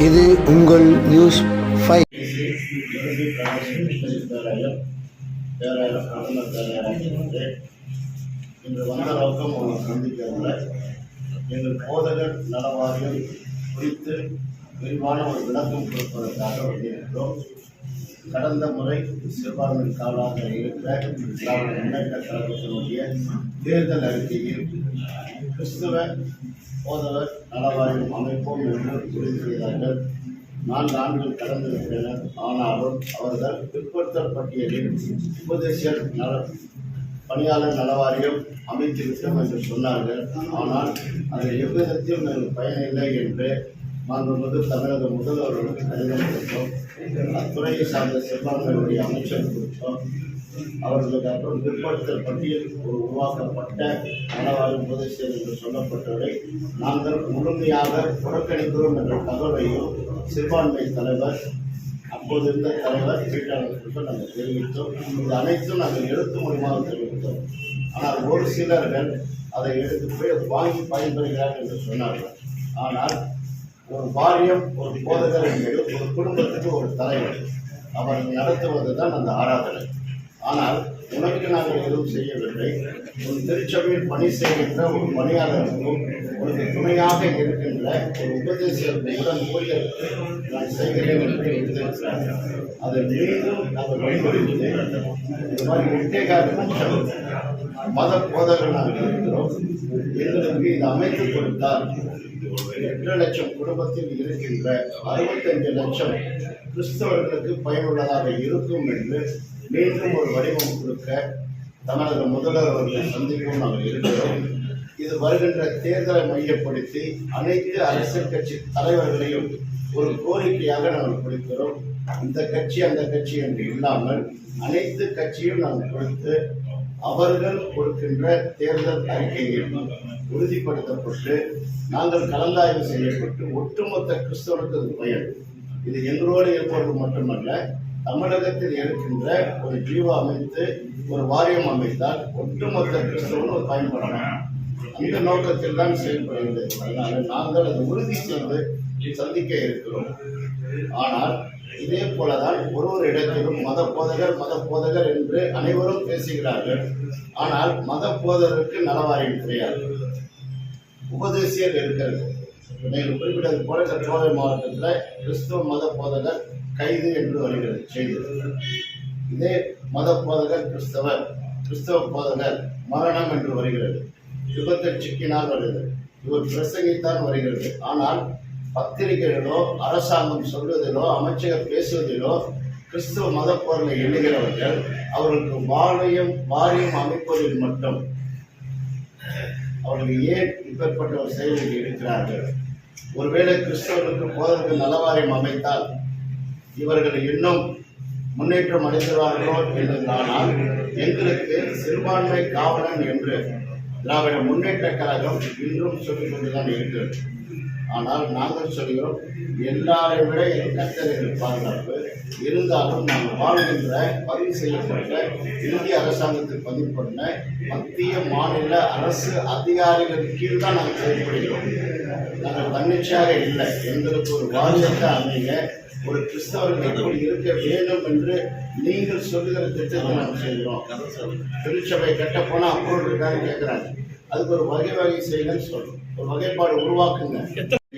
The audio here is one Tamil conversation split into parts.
இது உங்கள் நியூஸ் ஃபைவ் இன்று வந்த நோக்கம் உங்களை சந்திக்கவில்லை எங்கள் போதகர் நலவாரியம் குறித்து விரிவான ஒரு விளக்கம் கொடுப்பதற்காக வந்திருக்கிறோம். கடந்த முறை சிறுபான்மை காலாக இருக்கிற திராவிட முன்னேற்ற கழகத்தினுடைய தேர்தல் அறிக்கையில் கிறிஸ்துவ போதவர் நலவாரியம் அமைப்போம் என்று உறுதி செய்தார்கள். நான்கு ஆண்டுகள் கடந்து ஆனாலும் அவர்கள் பிற்படுத்தல் பட்டியலில் உபதேசியர் நல பணியாளர் நலவாரியம் அமைத்திருக்கிறோம் என்று சொன்னார்கள். ஆனால் அதில் எவ்விதத்தில் எனக்கு பயனில்லை என்று மாண்புமிகு தமிழக முதல்வர்களுக்கு கடிதம் கொடுத்தோம் அத்துறையை சார்ந்த செல்வாக்களுடைய அமைச்சர் கொடுத்தோம். அவர்களுக்கு அப்புறம் பிற்படுத்தல் பட்டியல் ஒரு உருவாக்கப்பட்ட நலவாரி உபதேசர் என்று சொல்லப்பட்டவரை நாங்கள் முழுமையாக புறக்கணிக்கிறோம் என்ற தகவலையும் சிறுபான்மை தலைவர் அப்போது இருந்த தலைவர் வீட்டாளர்களுக்கு நாங்கள் தெரிவித்தோம். இது அனைத்தும் நாங்கள் எழுத்து மூலமாக தெரிவித்தோம். ஆனால் ஒரு சிலர்கள் அதை எடுத்து போய் வாங்கி பயன்படுகிறார்கள் என்று சொன்னார்கள். ஆனால் ஒரு வாரியம் ஒரு போதகர் என்பது ஒரு குடும்பத்துக்கு ஒரு தலைவர். அவர் நடத்துவது தான் அந்த ஆராதனை. ஆனால் உனக்கு நாங்கள் எதுவும் செய்யவில்லை. உன் திருச்சபையில் பணி செய்கின்ற ஒரு பணியாளருக்கும் உனக்கு துணையாக இருக்கின்ற ஒரு உபதேசத்தை உடன் ஊழியருக்கு நான் செய்கிறேன் என்று எழுதியிருக்கிறார்கள் அதை மீண்டும் நாங்கள் வழிபடுவது இந்த மாதிரி எட்டேகால் மத போதகர் நாங்கள் இருக்கிறோம். எங்களுக்கு இது அமைத்து எட்டு லட்சம் குடும்பத்தில் இருக்கின்ற அறுபத்தஞ்சு லட்சம் கிறிஸ்தவர்களுக்கு பயனுள்ளதாக இருக்கும் என்று மீண்டும் ஒரு வடிவம் கொடுக்க தமிழக முதல்வர் அவர்களை சந்திக்கும் நாங்கள் இருக்கிறோம். இது வருகின்ற தேர்தலை மையப்படுத்தி அனைத்து அரசியல் கட்சி தலைவர்களையும் ஒரு கோரிக்கையாக நாங்கள் கொடுக்கிறோம். இந்த கட்சி அந்த கட்சி என்று இல்லாமல் அனைத்து கட்சியும் நாங்கள் கொடுத்து அவர்கள் கொடுக்கின்ற தேர்தல் அறிக்கையில் உறுதிப்படுத்தப்பட்டு நாங்கள் கலந்தாய்வு செய்யப்பட்டு ஒட்டுமொத்த கிறிஸ்தவருக்கு பயன் இது எங்களோடு இருப்பவர்கள் மட்டுமல்ல தமிழகத்தில் இருக்கின்ற ஒரு ஜீவோ அமைத்து ஒரு வாரியம் அமைத்தால் ஒட்டுமொத்த கிறிஸ்தவனும் அது பயன்படலாம் அந்த நோக்கத்தில் தான் செயல்படுகிறது. அதனால நாங்கள் அது உறுதி செய்து சந்திக்க இருக்கிறோம். ஆனால் இதே போலதான் ஒரு ஒரு இடத்திலும் மத போதகர் மத போதகர் என்று அனைவரும் பேசுகிறார்கள். ஆனால் மத போதகருக்கு நலவாரியம் கிடையாது. உபதேசியர் இருக்கிறது. மேலும் குறிப்பிட்டது போல இந்த கோவை மாவட்டத்தில் கிறிஸ்துவ மத போதகர் கைது என்று வருகிறது செய்தி. இதே மத போதகர் கிறிஸ்தவர் கிறிஸ்தவ போதகர் மரணம் என்று வருகிறது. விபத்தில் சிக்கினால் வருகிறது இவர் பிரசங்கித்தான் வருகிறது. ஆனால் பத்திரிகைகளோ அரசாங்கம் சொல்வதிலோ அமைச்சர் பேசுவதிலோ கிறிஸ்துவ மத பொருளை எண்ணுகிறவர்கள் அவர்களுக்கு வாரியம் வாரியம் அமைப்பதில் மட்டும் அவர்கள் ஏன் இப்பேற்பட்ட ஒரு செயலில் இருக்கிறார்கள்? ஒருவேளை கிறிஸ்தவர்களுக்கு போதற்கு நலவாரியம் அமைத்தால் இவர்கள் இன்னும் முன்னேற்றம் அடைகிறார்களோ என்றானால் எங்களுக்கு சிறுபான்மை காவலன் என்று திராவிட முன்னேற்ற கழகம் இன்றும் சொல்லிக் கொண்டுதான் இருக்கிறது ஆனால் நாங்கள் சொல்கிறோம் எல்லாரை விட என் கர்த்தர்கள் பாதுகாப்பு இருந்தாலும் நாங்கள் வாழ்கின்ற பதிவு செய்யப்பட்ட இந்திய அரசாங்கத்தில் பதிவு பண்ண மத்திய மாநில அரசு அதிகாரிகள் கீழ் தான் நாங்கள் செயல்படுகிறோம். நாங்கள் தன்னிச்சையாக இல்லை. எங்களுக்கு ஒரு வாரியத்தை அமைங்க ஒரு கிறிஸ்தவர்கள் எப்படி இருக்க வேண்டும் என்று நீங்கள் சொல்லுகிற திட்டத்தை நாம் செய்கிறோம். திருச்சபை கட்ட போனால் அப்ரூவல் இருக்கான்னு கேட்குறாங்க அதுக்கு ஒரு வகை வகை செய்யுங்கன்னு சொல்றோம். ஒரு வகைப்பாடு உருவாக்குங்க.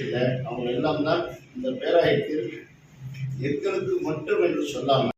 இல்லை அவங்க எல்லாம் தான் இந்த பேராயத்தில் எங்களுக்கு மட்டும் என்று சொல்லாமல்